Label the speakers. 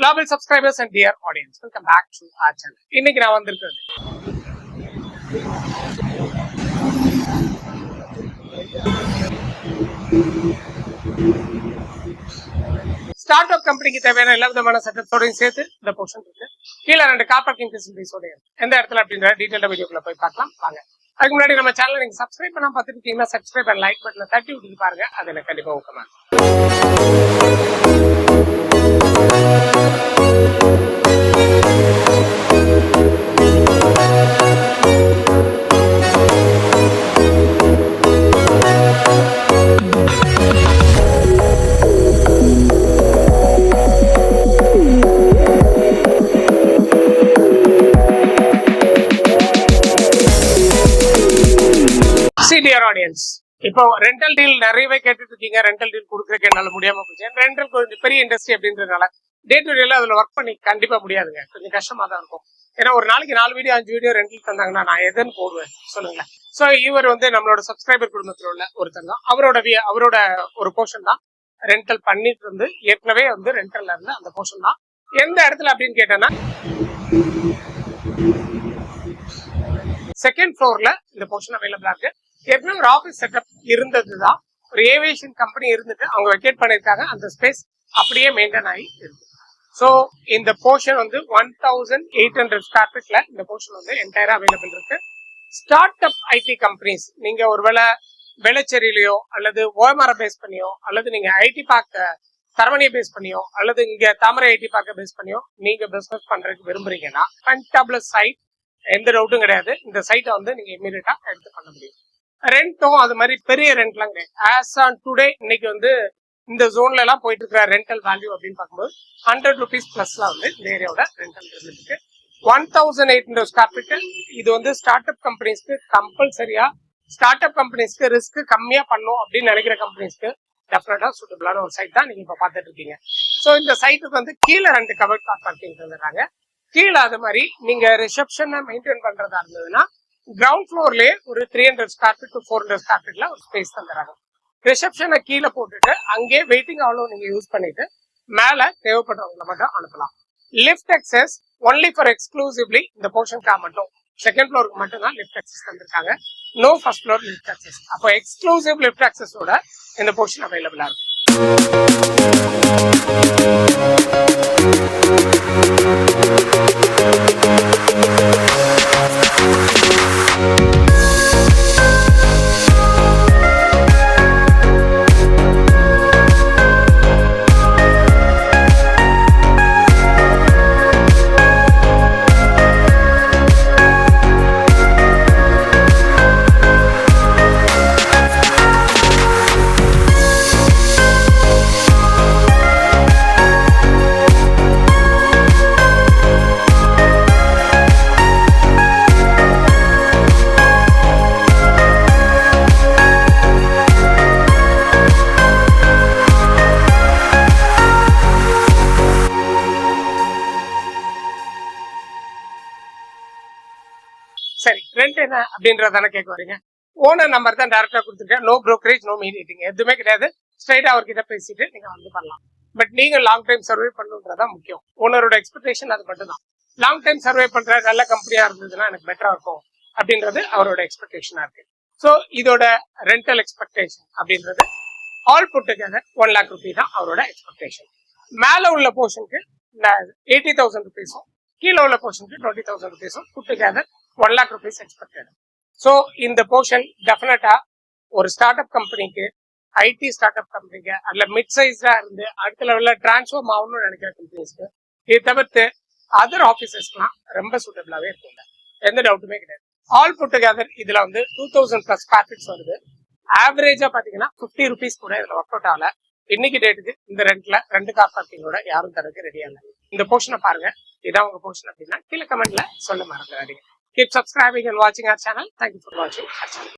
Speaker 1: global subscribers and dear audience welcome back to our channel இன்னைக்கு நான் வந்திருக்கிறது start up கம்பெனிக்கு தேவையான எல்லா விதமான சட்டத்தோடையும் சேர்த்து இந்த போர்ஷன் இருக்கு. கீழே ரெண்டு கார் பார்க்கிங் ஃபெசிலிட்டிஸோட எந்த இடத்துல அப்படின்ற டீடைல் வீடியோக்குள்ள போய் பார்க்கலாம். வாங்க. அதுக்கு முன்னாடி நம்ம சேனல் நீங்க சப்ஸ்கிரைப் பண்ணா பார்த்துருக்கீங்கன்னா சப்ஸ்கிரைப் அண்ட் லைக் பட்டனை தட்டி விட்டு பாருங்க. அது எனக்கு ஊக்கமாக டியர் ஆடியன்ஸ் இப்போ ரெண்டல் டீல் நிறையவே கேட்டுட்டு இருக்கீங்க ரெண்டல் டீல் கொடுக்குறதுக்கு என்னால முடியாம போச்சு. ரெண்டல் கொஞ்சம் பெரிய இண்டஸ்ட்ரி அப்படின்றதுனால டே டு டேல அதுல ஒர்க் பண்ணி கண்டிப்பா முடியாதுங்க. கொஞ்சம் கஷ்டமா தான் இருக்கும். ஏன்னா ஒரு நாளைக்கு நாலு வீடியோ அஞ்சு வீடியோ ரெண்டல் தந்தாங்கன்னா நான் எதுன்னு போடுவேன். சொல்லுங்க. சோ இவர் வந்து நம்மளோட சப்ஸ்கிரைபர் குடும்பத்தில் உள்ள ஒருத்தர் தான். அவரோட அவரோட ஒரு போர்ஷன் தான் ரெண்டல் பண்ணிட்டு இருந்து ஏற்கனவே வந்து ரெண்டல்ல இருந்து அந்த போர்ஷன் தான். எந்த இடத்துல அப்படின்னு கேட்டேன்னா செகண்ட் ஃப்ளோர்ல இந்த போர்ஷன் அவைலபிளா இருக்கு. ஏற்கனவே ஒரு ஆஃபீஸ் செட்டப் இருந்தது தான் ஒரு ஏவியேஷன் கம்பெனி இருந்துட்டு அவங்க வெக்கேட் பண்ணிருக்காங்க அந்த ஸ்பேஸ் அப்படியே மெயின்டைன் ஆகி இருக்கு. ஸோ இந்த போர்ஷன் வந்து one thousand eight hundred square ஃபீட்ல இந்த போர்ஷன் வந்து என்டையரா அவைலபிள் இருக்கு. ஸ்டார்ட் அப் ஐடி கம்பெனிஸ் நீங்க ஒருவேளை வெளச்சேரியிலையோ அல்லது ஓஎம்ஆரை பேஸ் பண்ணியோ அல்லது நீங்க ஐடி பார்க்க தரமணியை பேஸ் பண்ணியோ அல்லது இங்க தாமரை ஐடி பார்க்க பேஸ் பண்ணியோ நீங்க பிசினஸ் பண்றதுக்கு விரும்புறீங்கன்னா ஃபண்டாபிளஸ் சைட் எந்த டவுட்டும் கிடையாது. இந்த சைட்டை வந்து நீங்க இமீடியட்டா எடுத்து பண்ண முடியும். ரெண்டும் அது மாதிரி பெரிய ரெண்ட்லாம் கிடையாது ஆஸ் ஆன் டுடே இன்னைக்கு வந்து இந்த ஜோன்ல எல்லாம் போயிட்டு இருக்கிற ரெண்டல் வேல்யூ அப்படின்னு பார்க்கும்போது ஹண்ட்ரட் ருபீஸ் பிளஸ்லாம் வந்து இந்த ஏரியாவோட ரெண்டல் இருக்கு. One thousand eight hundred square இது வந்து ஸ்டார்ட் அப் கம்பெனிஸ்க்கு கம்பல்சரியா ஸ்டார்ட் அப் கம்பெனிஸ்க்கு ரிஸ்க் கம்மியா பண்ணும் அப்படின்னு நினைக்கிற கம்பெனிஸ்க்கு டெஃபினட்டா சூட்டபிளான ஒரு சைட் தான் நீங்க இப்ப பார்த்துட்டு இருக்கீங்க. ஸோ இந்த சைட்டுக்கு வந்து கீழே ரெண்டு கவர் கார் பார்க்கிங் தந்துடுறாங்க. கீழே அது மாதிரி நீங்க ரிசப்ஷனை மெயின்டைன் பண்றதா இருந்ததுன்னா கிரவுண்ட் ஃப்ளோர்லயே ஒரு three hundred square feet to four hundred square ஃபீட்ல ஒரு ஸ்பேஸ் தந்துடுறாங்க ரிசப்ஷனை கீழே போட்டுட்டு அங்கேயே வெயிட்டிங் ஹாலும் நீங்க யூஸ் பண்ணிட்டு மேல தேவைப்படுறவங்களை மட்டும் அனுப்பலாம். Lift access only for exclusively இந்த போர்ஷனுக்காக மட்டும். செகண்ட் ஃப்ளோருக்கு மட்டும் தான் லிஃப்ட் அக்சஸ் தந்திருக்காங்க. No first floor lift access அப்போ எக்ஸ்க்ளூசிவ் லிஃப்ட் அக்சஸோட இந்த போர்ஷன் அவைலபிளா இருக்கு. ரெண்ட் என்ன அப்படின்றதானே கேட்க வரீங்க? ஓனர் நம்பர் தான் டேரக்டா கொடுத்துருக்கேன். நோ ப்ரோக்கரேஜ் நோ மீடியேட்டிங் எதுவுமே கிடையாது. ஸ்ட்ரைட்டா அவர்கிட்ட பேசிட்டு நீங்க வந்து பண்ணலாம். பட் நீங்க லாங் டைம் சர்வே பண்ணுன்றதான் முக்கியம். ஓனரோட எக்ஸ்பெக்டேஷன் அது மட்டும் தான். லாங் டைம் சர்வே பண்ற நல்ல கம்பெனியா இருந்ததுன்னா எனக்கு பெட்டரா இருக்கும் அப்படின்றது அவரோட எக்ஸ்பெக்டேஷனா இருக்கு. ஸோ இதோட ரெண்டல் எக்ஸ்பெக்டேஷன் அப்படின்றது ஆல் புட்டுக்காக ஒன் லேக் ருபி தான் அவரோட எக்ஸ்பெக்டேஷன் மேல உள்ள போர்ஷனுக்கு எயிட்டி தௌசண்ட் ருபீஸும் கீழே உள்ள போர்ஷனுக்கு டுவெண்ட்டி தௌசண்ட் ருபீஸும் புட்டுக்காக one lakh rupees expected so இந்த போர்ஷன் டெஃபினட்டா ஒரு ஸ்டார்ட் அப் கம்பெனிக்கு ஐடி ஸ்டார்ட் அப் கம்பெனிக்கு அதில் மிட் சைஸா இருந்து அடுத்த லெவலில் டிரான்ஸ்ஃபார்ம் ஆகணும்னு நினைக்கிற கம்பெனிஸ்க்கு இது தவிர்த்து அதர் ஆஃபீஸஸ்க்குலாம் ரொம்ப சூட்டபிளாவே இருக்குங்க எந்த டவுட்டுமே கிடையாது. ஆல் புட் டுகெதர் இதுல வந்து டூ தௌசண்ட் ப்ளஸ் ப்ராஃபிட்ஸ் வருது. ஆவரேஜா பாத்தீங்கன்னா ஃபிஃப்டி ருபீஸ் கூட இதுல ஒர்க் அவுட் ஆகல. இன்னைக்கு டேட்டுக்கு இந்த ரெண்ட்ல ரெண்டு கார் பார்க்கிங்கோட யாரும் தரதுக்கு ரெடியாக இல்லை இந்த போர்ஷனை பாருங்க. இதான் உங்க போர்ஷன் அப்படின்னா கீழே கமெண்ட்ல சொல்ல மறந்துடாதீங்க. Keep subscribing and watching our channel. Thank you for watching